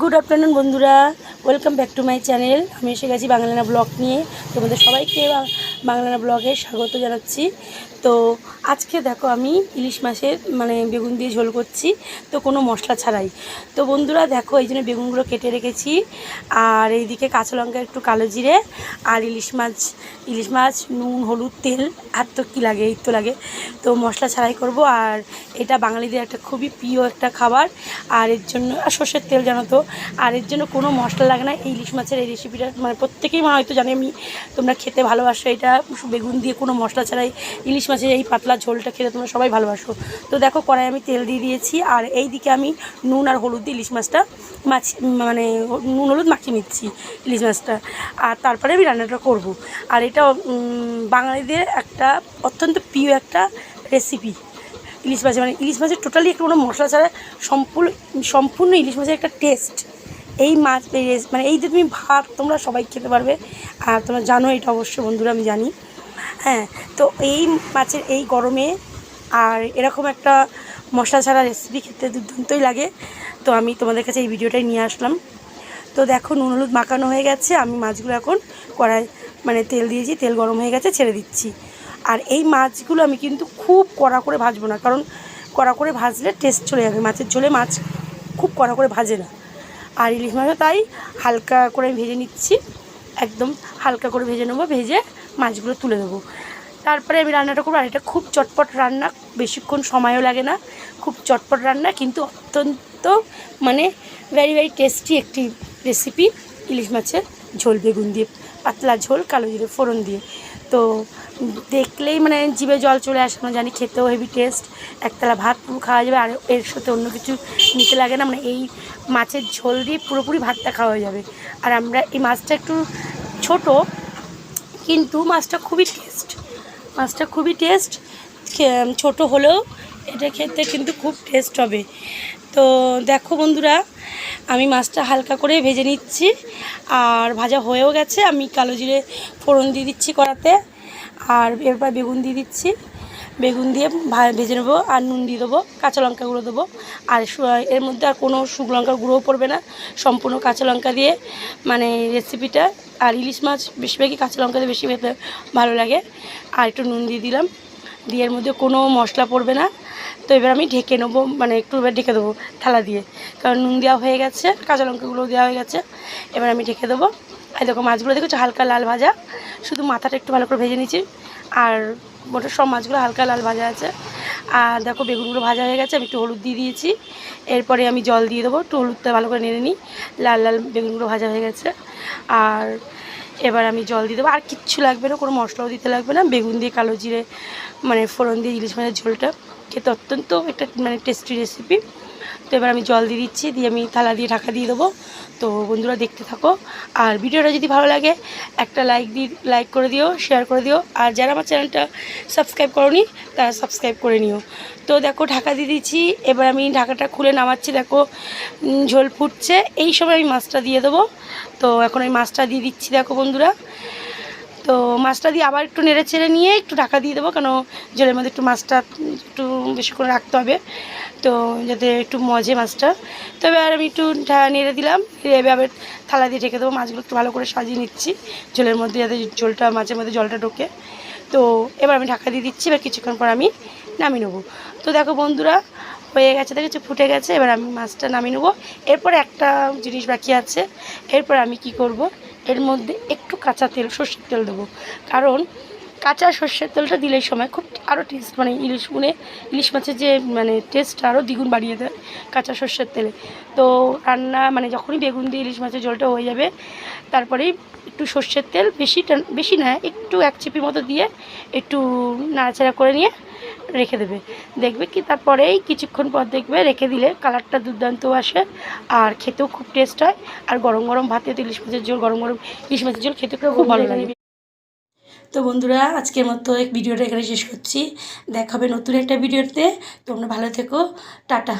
Good afternoon বন্ধুরা। Welcome back to my channel আমি এসে গেছি বাংলানা ব্লগ নিয়ে। তোমাদের সবাইকে বাংলানা ব্লগে স্বাগত জানাচ্ছি। তো আজকে দেখো আমি ইলিশ মাছের মানে বেগুন দিয়ে ঝোল করছি, তো কোনো মশলা ছাড়াই। তো বন্ধুরা দেখো, এই জন্য বেগুনগুলো কেটে রেখেছি। আর এইদিকে কাঁচা লঙ্কা, একটু কালো জিরে, আর ইলিশ মাছ ইলিশ মাছ, নুন, হলুদ, তেল, আর তো কী লাগে, এই তো লাগে। তো মশলা ছাড়াই করব। আর এটা বাঙালিদের একটা খুবই প্রিয় একটা খাবার। আর এর জন্য, আর সর্ষের তেল জানো তো, আর এর জন্য কোনো মশলা লাগে না। এই ইলিশ মাছের এই রেসিপিটা মানে প্রত্যেকেই মা হয়তো জানে, আমি তোমরা খেতে ভালোবাসো এটা। বেগুন দিয়ে কোনো মশলা ছাড়াই, ইলিশ মাছের এই পাতলা ঝোলটা খেতে তোমরা সবাই ভালোবাসো। তো দেখো কড়াই আমি তেল দিয়ে দিয়েছি, আর এই দিকে আমি নুন আর হলুদ দিয়ে ইলিশ মাছটা মাছ মানে নুন হলুদ মাখিয়ে নিচ্ছি ইলিশ মাছটা। আর তারপরে আমি রান্নাটা করব। আর এটা বাঙালিদের একটা অত্যন্ত প্রিয় একটা রেসিপি ইলিশ মাছ মানে ইলিশ মাছের টোটালি একটা কোনো মশলা ছাড়া সম্পূর্ণ সম্পূর্ণ ইলিশ মাছের একটা টেস্ট এই মাছ মানে এই যে তুমি ভাত, তোমরা সবাই খেতে পারবে। আর তোমরা জানো এটা অবশ্যই বন্ধুরা, আমি জানি। হ্যাঁ তো এই মাছের এই গরমে আর এরকম একটা মশলা ছাড়া রেসিপি খেতে দুর্দান্তই লাগে। তো আমি তোমাদের কাছে এই ভিডিওটাই নিয়ে আসলাম। তো দেখো, নুন, হলুদ মাখানো হয়ে গেছে। আমি মাছগুলো এখন কড়াই মানে তেল দিয়েছি, তেল গরম হয়ে গেছে, ছেড়ে দিচ্ছি। আর এই মাছগুলো আমি কিন্তু খুব কড়া করে ভাজবো না, কারণ কড়া করে ভাজলে টেস্ট চলে যাবে। মাছের ঝোলে মাছ খুব কড়া করে ভাজে না। আর ইলিশ মাছও তাই হালকা করে আমি ভেজে নিচ্ছি। একদম হালকা করে ভেজে নেব, ভেজে মাছগুলো তুলে দেবো তারপরে আমি রান্নাটা করব, আর এটা খুব চটপট রান্না, বেশিক্ষণ সময়ও লাগে না। খুব চটপট রান্না, কিন্তু অত্যন্ত মানে ভেরি ভেরি টেস্টি একটি রেসিপি ইলিশ মাছের ঝোল বেগুন দিয়ে, পাতলা ঝোল কালো জিরে ফোড়ন দিয়ে। তো দেখলেই মানে জিভে জল চলে আসে না জানি খেতেও হেভি টেস্ট একতলা ভাত পুরো খাওয়া যাবে, আর এর সাথে অন্য কিছু নিতে লাগে না। মানে এই মাছের ঝোল দিয়ে পুরোপুরি ভাতটা খাওয়া হয়ে যাবে। আর আমরা এই মাছটা একটু ছোট, কিন্তু মাছটা খুবই টেস্ট মাছটা খুবই টেস্ট ছোট হলেও এটা খেতে কিন্তু খুব টেস্ট হবে। তো দেখো বন্ধুরা, আমি মাছটা হালকা করে ভেজে নিচ্ছি, আর ভাজা হয়েও গেছে। আমি কালো জিরে ফোড়ন দিয়ে দিচ্ছি কড়াতে, আর এরপর বেগুন দিয়ে দিচ্ছি। বেগুন দিয়ে ভেজে নেব, আর নুন দিয়ে দেবো, কাঁচা লঙ্কা গুঁড়ো দেবো। আর এর মধ্যে আর কোনো শুকনো লঙ্কার গুঁড়োও পড়বে না। সম্পূর্ণ কাঁচা লঙ্কা দিয়ে মানে রেসিপিটা আর ইলিশ মাছ বেশিরভাগই কাঁচা লঙ্কা দিয়ে বেশি ভালো লাগে। আর একটু নুন দিয়ে দিলাম। দিয়ে এর মধ্যে কোনো মশলা পড়বে না। তো এবার আমি ঢেকে নেব মানে একটু এবার ঢেকে দেবো থালা দিয়ে। কারণ নুন দেওয়া হয়ে গেছে, কাঁচা লঙ্কাগুলো দেওয়া হয়ে গেছে। এবার আমি ঢেকে দেবো। আর দেখো মাছগুলো দেখেছ, হালকা লাল ভাজা। শুধু মাথাটা একটু ভালো করে ভেজে নিচ্ছি। আর মোটর সব মাছগুলো হালকা লাল ভাজা আছে। আর দেখো বেগুনগুলো ভাজা হয়ে গেছে, আমি একটু হলুদ দিয়ে দিয়েছি। এরপরে আমি জল দিয়ে দেবো, একটু হলুদটা ভালো করে নেড়ে নিই। লাল লাল বেগুনগুলো ভাজা হয়ে গেছে। আর এবার আমি জল দিয়ে দেবো। আর কিচ্ছু লাগবে না, কোনো মশলাও দিতে লাগবে না। বেগুন দিয়ে, কালো জিরে মানে ফোড়ন দিয়ে, ইলিশ মাছের ঝোলটা। খেতে অত্যন্ত একটা মানে টেস্টি রেসিপি তো এবার আমি জল দিয়ে দিচ্ছি, দিয়ে আমি থালা দিয়ে ঢাকা দিয়ে দেবো। তো বন্ধুরা দেখতে থাকো। আর ভিডিওটা যদি ভালো লাগে, একটা লাইক দি লাইক করে দিও শেয়ার করে দিও। আর যারা আমার চ্যানেলটা সাবস্ক্রাইব করনি, তারা সাবস্ক্রাইব করে নিও। তো দেখো, ঢাকা দিয়ে দিচ্ছি। এবার আমি ঢাকাটা খুলে নামাচ্ছি, দেখো ঝোল ফুটছে। এই সময় আমি মাছটা দিয়ে দেবো। তো এখন আমি মাছটা দিয়ে দিচ্ছি, দেখো বন্ধুরা। তো মাছটা দিয়ে আবার একটু নেড়ে চেড়ে নিয়ে একটু ঢাকা দিয়ে দেবো, কেন জলের মধ্যে একটু মাছটা একটু বেশি করে রাখতে হবে। তো যাতে একটু মজে মাছটা। তো এবার আমি একটু নেড়ে দিলাম নেড়ে এবার থালা দিয়ে ঢেকে দেবো, মাছগুলো একটু ভালো করে সাজিয়ে নিচ্ছি ঝোলের মধ্যে যাতে ঝোলটা, মাছের মধ্যে জলটা ঢোকে। তো এবার আমি ঢাকা দিয়ে দিচ্ছি, এবার কিছুক্ষণ পর আমি নামিয়ে নেব। তো দেখো বন্ধুরা হয়ে গেছে, দেখেছি? ফুটে গেছে, এবার আমি মাছটা নামিয়ে নেব। এরপর একটা জিনিস বাকি আছে। এরপর আমি কি করব? এর মধ্যে একটু কাঁচা তেল, সর্ষের তেল দেবো। কারণ কাঁচা সর্ষের তেলটা দিলে সময়, খুব আরও টেস্ট মানে ইলিশ গুনে, ইলিশ মাছের যে মানে টেস্ট আরও দ্বিগুণ বাড়িয়ে দেয় কাঁচা সর্ষের তেলে। তো রান্না মানে যখনই বেগুন দিয়ে ইলিশ মাছের ঝোলটা হয়ে যাবে, তারপরেই একটু সর্ষের তেল, বেশি বেশি না, একটু এক চিপি মতো দিয়ে একটু নাড়াচাড়া করে নিয়ে রেখে দেবে। দেখবে কি তারপরেই কিছুক্ষণ পর দেখবে রেখে দিলে কালারটা দুর্দান্ত আসে আর খেতেও খুব টেস্ট হয়। আর গরম গরম ভাতে তো ইলিশ মাছের ঝোল গরম গরম ইলিশ মাছের ঝোল খেতে খুব ভালো লাগে। তো বন্ধুরা আজকের মতো এক ভিডিওটা এখানে শেষ করছি। দেখাবে নতুন একটা ভিডিওতে। তোমরা ভালো থেকো। টাটা।